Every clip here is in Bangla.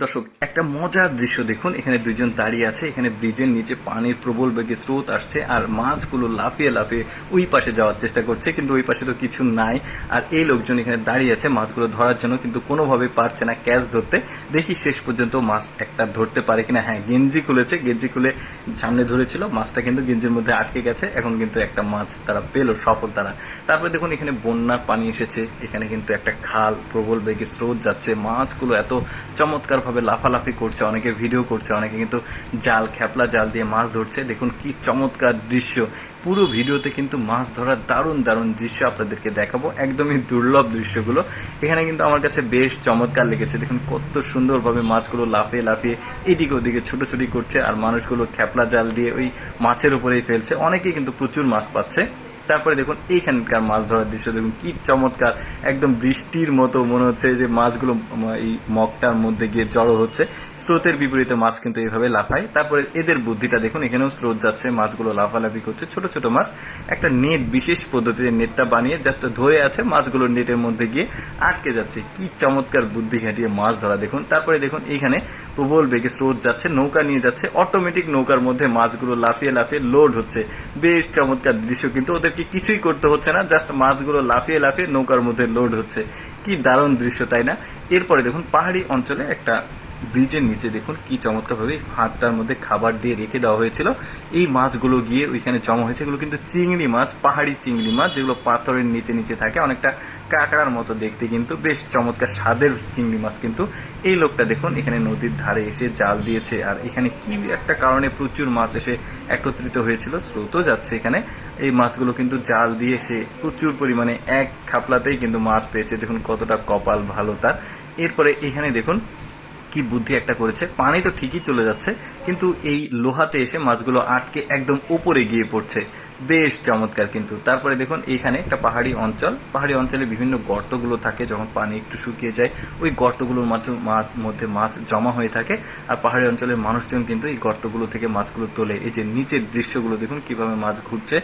দর্শক একটা মজার দৃশ্য দেখুন। এখানে দুইজন দাঁড়িয়ে আছে। এখানে ব্রিজের নিচে পানির প্রবল বেগে স্রোত আসছে আর মাছগুলো লাফিয়ে লাফিয়ে ওই পাশে যাওয়ার চেষ্টা করছে, কিন্তু ওই পাশে তো কিছু নাই। আর এই লোকজন এখানে দাঁড়িয়ে আছে মাছগুলো ধরার জন্য, কিন্তু কোনোভাবে পারছে না ক্যাচ ধরতে। দেখি শেষ পর্যন্ত মাছ একটা ধরতে পারে কিনা। হ্যাঁ গেঞ্জি খুলেছে। গেঞ্জি খুলে সামনে ধরেছিল। মাছটা কিন্তু গেঞ্জির মধ্যে আটকে গেছে। এখন কিন্তু একটা মাছ তারা পেল, সফল তারা। তারপরে দেখুন, এখানে বন্যার পানি এসেছে। এখানে কিন্তু একটা খাল প্রবল বেগে স্রোত যাচ্ছে। মাছগুলো এত চমৎকার ভাবে লাফালাফি করছে, অনেকে ভিডিও করছে, অনেকে কিন্তু জাল খ্যাপলা জাল দিয়ে মাছ ধরছে। দেখুন কি চমৎকার দৃশ্য। পুরো ভিডিওতে কিন্তু মাছ ধরার দারুণ দারুণ দৃশ্য আপনাদেরকে দেখাবো। একদমই দুর্লভ দৃশ্যগুলো। এখানে কিন্তু আমার কাছে বেশ চমৎকার লেগেছে। দেখুন কত সুন্দরভাবে মাছগুলো লাফিয়ে লাফিয়ে এদিকে ওদিকে ছুটোছুটি করছে, আর মানুষগুলো খ্যাপলা জাল দিয়ে ওই মাছের উপরেই ফেলছে। অনেকেই কিন্তু প্রচুর মাছ পাচ্ছে। তারপরে দেখুন এইখানকার মাছ ধরার দৃশ্য, দেখুন কি চমৎকার। একদম বৃষ্টির মতো মনে হচ্ছে যে মাছগুলো এই মগটার মধ্যে গিয়ে জড়ো হচ্ছে। স্রোতের বিপরীতে মাছ কিন্তু এইভাবে লাফায়। তারপরে এদের বুদ্ধিটা দেখুন, এখানেও স্রোত যাচ্ছে, মাছগুলো লাফালাফি করছে। ছোট ছোট মাছ, একটা নেট, বিশেষ পদ্ধতিতে নেটটা বানিয়ে জাস্ট ধরে আছে, মাছগুলো নেটের মধ্যে গিয়ে আটকে যাচ্ছে। কি চমৎকার বুদ্ধি খাটিয়ে মাছ ধরা, দেখুন। তারপরে দেখুন এইখানে প্রবল বেগে স্রোত যাচ্ছে, নৌকা নিয়ে যাচ্ছে। অটোমেটিক নৌকার মধ্যে মাছগুলো লাফিয়ে লাফিয়ে লোড হচ্ছে। বেশ চমৎকার দৃশ্য কিন্তু ওদেরকে কিছুই করতে হচ্ছে না জাস্ট মাছগুলো লাফিয়ে লাফিয়ে নৌকার মধ্যে লোড হচ্ছে। কি দারুণ দৃশ্য, তাই না? এরপরে দেখুন পাহাড়ি অঞ্চলে একটা ব্রিজের নিচে দেখুন কি চমৎকারভাবে হাতটার মধ্যে খাবার দিয়ে রেখে দেওয়া হয়েছিল। এই মাছগুলো গিয়ে ওইখানে জমা হয়েছে। এগুলো কিন্তু চিংড়ি মাছ, পাহাড়ি চিংড়ি মাছ, যেগুলো পাথরের নিচে নিচে থাকে। অনেকটা কাঁকড়ার মতো দেখতে কিন্তু বেশ চমৎকার স্বাদের চিংড়ি মাছ কিন্তু। এই লোকটা দেখুন এখানে নদীর ধারে এসে জাল দিয়েছে। আর এখানে কি একটা কারণে প্রচুর মাছ এসে একত্রিত হয়েছিল, স্রোতও যাচ্ছে এখানে। এই মাছগুলো কিন্তু জাল দিয়ে সে প্রচুর পরিমাণে এক খাপলাতেই কিন্তু মাছ পেয়েছে। দেখুন কতটা কপাল ভালো তার। এরপরে এখানে দেখুন কি বুদ্ধি একটা করেছে, পানি তো ঠিকই চলে যাচ্ছে, কিন্তু এই লোহাতে এসে মাছগুলো আটকে একদম উপরে গিয়ে পড়ছে। বেশ চমৎকার কিন্তু। তারপরে দেখুন, এইখানে একটা পাহাড়ি অঞ্চল। পাহাড়ি অঞ্চলে বিভিন্ন গর্তগুলো থাকে, যখন পানি একটু শুকিয়ে যায়, ওই গর্তগুলোর মধ্যে মাছ জমা হয়ে থাকে। আর পাহাড়ি অঞ্চলের মানুষজন কিন্তু এই গর্তগুলো থেকে মাছগুলো তোলে। এই যে নিচের দৃশ্যগুলো দেখুন, কীভাবে মাছ ঘুরছে,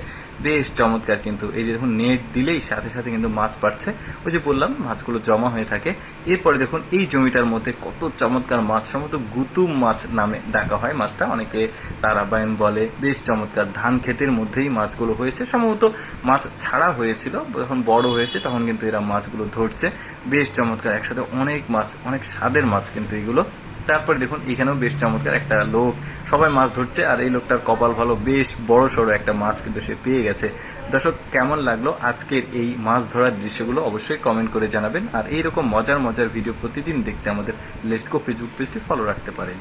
বেশ চমৎকার কিন্তু। এই যে দেখুন, নেট দিলেই সাথে সাথে কিন্তু মাছ পাচ্ছে ওই যে বললাম, মাছগুলো জমা হয়ে থাকে। এরপরে দেখুন, এই জমিটার মধ্যে কত চমৎকার মাছ, সম্ভবত গুতুম মাছ নামে ডাকা হয় মাছটা। অনেকে তারাবায়ন বলে, বেশ চমৎকার ধান ক্ষেতের মধ্যেই মাছগুলো হয়েছে। সম্ভবত মাছ ছাড়া হয়েছিল, যখন বড় হয়েছে তখন কিন্তু এরা মাছগুলো ধরছে। বেশ চমৎকার, একসাথে অনেক মাছ, অনেক স্বাদের মাছ কিন্তু এগুলো তারপরে দেখুন, এখানেও বেশ চমৎকার একটা লোক। সবাই মাছ ধরছে, আর এই লোকটার কপাল ভালো, বেশ বড় সড়ো একটা মাছ কিন্তু সে পেয়ে গেছে। দর্শক, কেমন লাগল আজকের এই মাছ ধরার দৃশ্যগুলো অবশ্যই কমেন্ট করে জানাবেন। আর এইরকম মজার মজার ভিডিও প্রতিদিন দেখতে আমাদের লেস্টকো ফেসবুক পেজটি ফলো রাখতে পারেন।